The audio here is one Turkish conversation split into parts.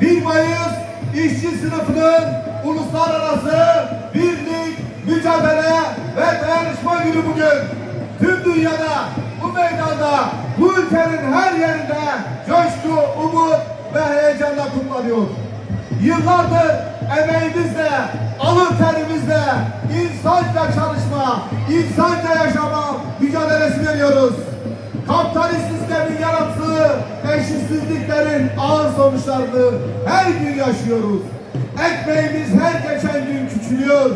1 Mayıs işçi sınıfının uluslararası birlik, mücadele ve dayanışma günü bugün. Tüm dünyada, bu meydanda, bu ülkenin her yerinde coşku, umut ve heyecanla kutlanıyor. Yıllardır emeğimizle, alın terimizle, insanca çalışma, insanca yaşama mücadelesi veriyoruz. Kapitalist sistemin yarattığı eşitsizliklerin ağır sonuçlarını her gün yaşıyoruz. Ekmeğimiz her geçen gün küçülüyor.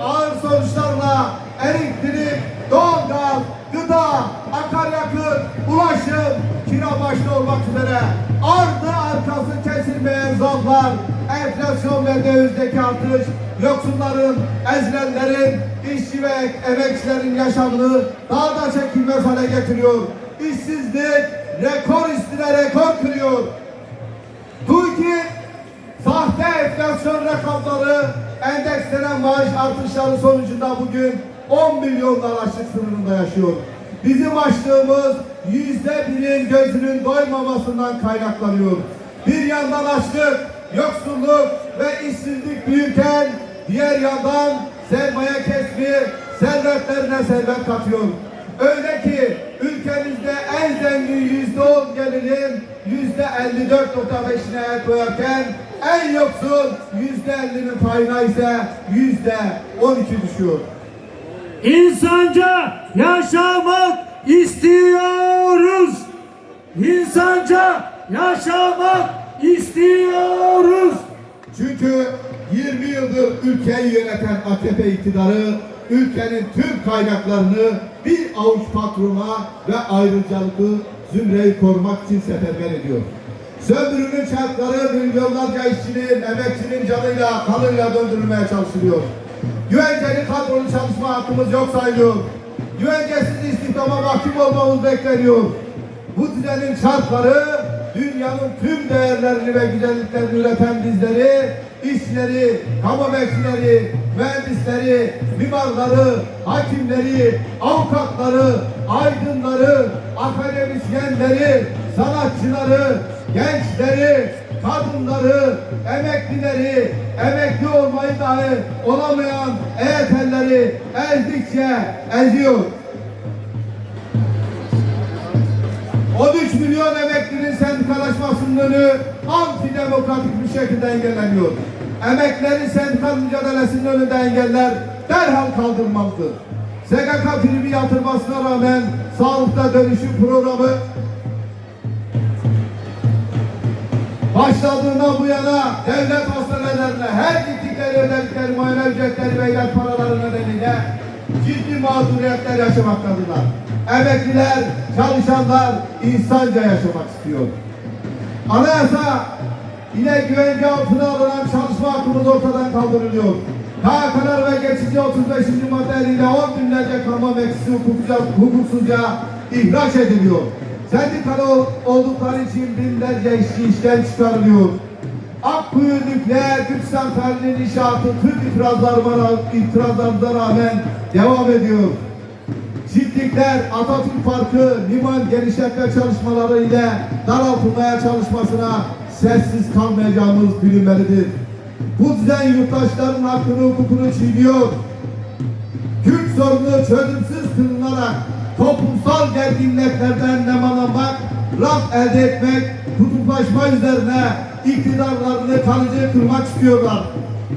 Ağır sonuçlarla elektrik, doğalgaz, gıda, akaryakıt, ulaşım, kira başta olmak üzere ardı arkası kesilmeyen zamlar, enflasyon ve dövizdeki artış, yoksulların, ezilenlerin, işçi ve emekçilerin yaşamını daha da çekilmez hale getiriyor. İşsizlik rekor üstüne rekor kırıyor. TÜİK'in sahte enflasyon rakamları endekslenen maaş artışları sonucunda bugün 10 milyonlar açlık sınırında yaşıyor. Bizim açlığımız yüzde birin gözünün doymamasından kaynaklanıyor. Bir yandan açlık, yoksulluk ve işsizlik büyürken diğer yandan sermaye kesmi servetlerine servet katıyor. Öyle ki ülkemizde en zengin yüzde on gelirin yüzde elli dört nokta beşine koyarken en yoksul yüzde ellinin payına ise yüzde on iki düşüyor. İnsanca yaşamak istiyoruz. İnsanca yaşamak istiyoruz. Çünkü 20 yıldır ülkeyi yöneten AKP iktidarı ülkenin tüm kaynaklarını bir avuç patrona ve ayrıcalıklı zümreyi korumak için seferber ediyor. Söndürünün çarkları milyonlarca işçinin, emekçinin canıyla, kanıyla döndürülmeye çalışılıyor. Güvenceli kadrolu çalışma hakkımız yok sayılıyor. Güvencesiz istihdama mahkum olmamız bekleniyor. Bu düzenin çarkları dünyanın tüm değerlerini ve güzelliklerini üreten bizleri, işçileri, kamu bekçileri, mühendisleri, mimarları, hakimleri, avukatları, aydınları, akademisyenleri, sanatçıları, gençleri, kadınları, emeklileri, emekli olmayı dahi olamayan EYT'lileri ezdikçe eziyor. 13 milyon emeklinin sendikalaşmasının önü antidemokratik bir şekilde engelleniyor. Emeklerin sendikal mücadelesinin önünde engeller derhal kaldırılmalıdır. SGK primi yatırmasına rağmen sağlıkta dönüşüm programı başladığından bu yana devlet hastanelerine her gittikleri ödedikleri muayene ücretleri ve ilaç paraları nedeniyle ciddi mağduriyetler yaşamaktadırlar. Emekliler, çalışanlar insanca yaşamak istiyor. Anayasa yine güvence altına alınan çalışma hakkımız ortadan kaldırılıyor. Karar ve geçici 35. maddeleriyle 10 binlerce kamu emekçisi hukuksuza, hukuksuzca ihraç ediliyor. Sendikalı ol- oldukları için binlerce işçi işten çıkarılıyor. Nükleer güç santralinin inşaatı tüm itirazlarına, itirazlarımıza rağmen devam ediyor. Çiftlikler Atatürk Parkı liman genişletme çalışmaları ile daraltılmaya çalışmasına sessiz kalmayacağımız bilinmelidir. Bu düzen yurttaşların hakkını hukukunu çiğniyor. Kürt sorunu çözümsüz kılınarak toplumsal gerginliklerden nemalanmak, rant elde etmek, kutuplaşma üzerine iktidarlarını kalıcı kılmak istiyorlar.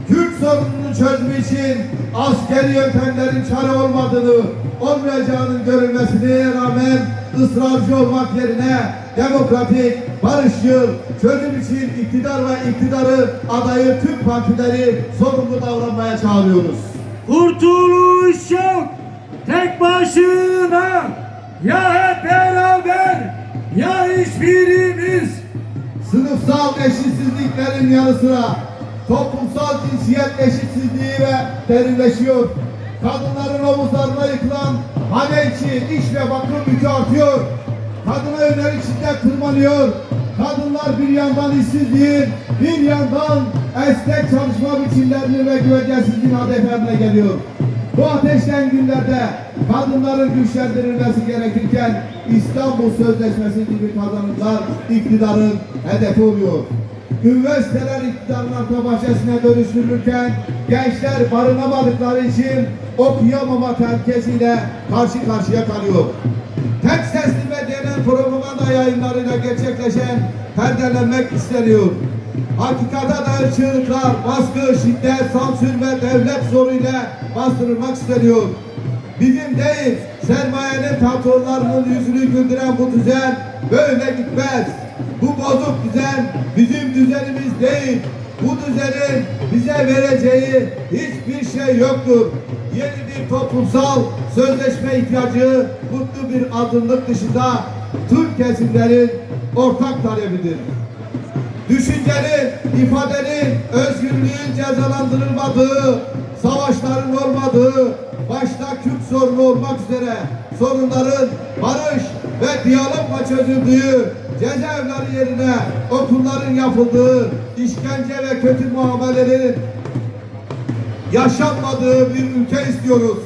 Kürt sorununu çözümü için askeri yöntemlerin çare olmadığını, olmayacağının görülmesine rağmen ısrarcı olmak yerine demokratik, barışçıl, çözüm için iktidar ve iktidarı adayı tüm partileri sorumlu davranmaya çağırıyoruz. Kurtuluş yok tek başına ya hep beraber ya hiçbirimiz. Sınıfsal eşitsizliklerin yanı sıra toplumsal cinsiyet eşitsizliği ve derinleşiyor. Kadınların omuzlarına yıkılan hane içi iş ve bakım yükü artıyor. Kadına yönelik şiddet tırmanıyor. Kadınlar bir yandan işsizliğin, bir yandan esnek çalışma biçimlerini ve güvencesizliğin hedeflerine geliyor. Bu ateşten günlerde kadınların güçlendirilmesi gerekirken İstanbul Sözleşmesi gibi kazanımlar iktidarın hedefi oluyor. Üniversiteler iktidarın arka bahçesine dönüştürülürken gençler barınamadıkları için okuyamama tehlikesiyle karşı karşıya kalıyor. Tek sesli medyanın propaganda yayınlarıyla gerçekleşen perdelenmek isteniyor. Hakikate dair çığlıklar, baskı, şiddet, sansür ve devlet zoruyla bastırılmak isteniyor. Bizim değil, sermayenin patronlarının yüzünü güldüren bu düzen böyle gitmez. Bu bozuk düzen bizim düzenimiz değil. Bu düzenin bize vereceği hiçbir şey yoktur. Yeni bir toplumsal sözleşme ihtiyacı mutlu bir azınlık dışında tüm kesimlerin ortak talebidir. Düşüncenin, ifadenin, özgürlüğün cezalandırılmadığı, savaşların olmadığı, başta Kürt sorunu olmak üzere sorunların barış ve diyalogla çözüldüğü, cezaevleri yerine okulların yapıldığı, işkence ve kötü muamelelerin yaşanmadığı bir ülke istiyoruz.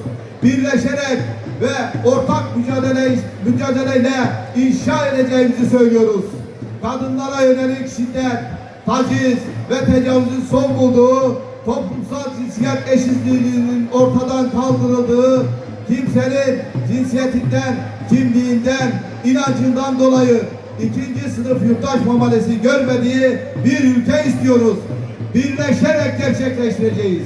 Birleşerek ve ortak mücadele mücadeleyle inşa edeceğimizi söylüyoruz. Kadınlara yönelik şiddet, taciz ve tecavüzün son bulduğu, toplumsal cinsiyet eşitliğinin ortadan kaldırıldığı, kimsenin cinsiyetinden, kimliğinden, inancından dolayı ikinci sınıf yurttaş muamelesi görmediği bir ülke istiyoruz. Birleşerek gerçekleştireceğiz.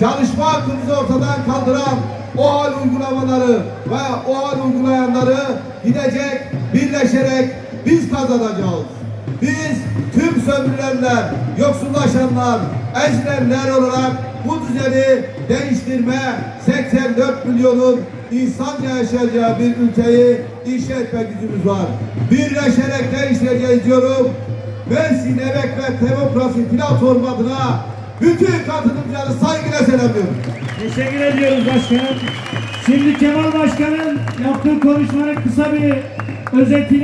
Çalışma hakkımızı ortadan kaldıran o hal uygulamaları ve o hal uygulayanları gidecek, birleşerek biz kazanacağız. Biz tüm sömürülenler, yoksullaşanlar, ezilenler olarak bu düzeni değiştirme 84 milyonun insanca yaşayacağı bir ülkeyi inşa etme gücümüz var. Birleşerek değiştireceğiz diyorum. Mersin Emek ve Demokrasi Platformu adına bütün katılımcıları saygıyla selamlıyorum. Teşekkür ediyoruz başkanım. Şimdi Kemal Başkan'ın yaptığı konuşmanın kısa bir özetini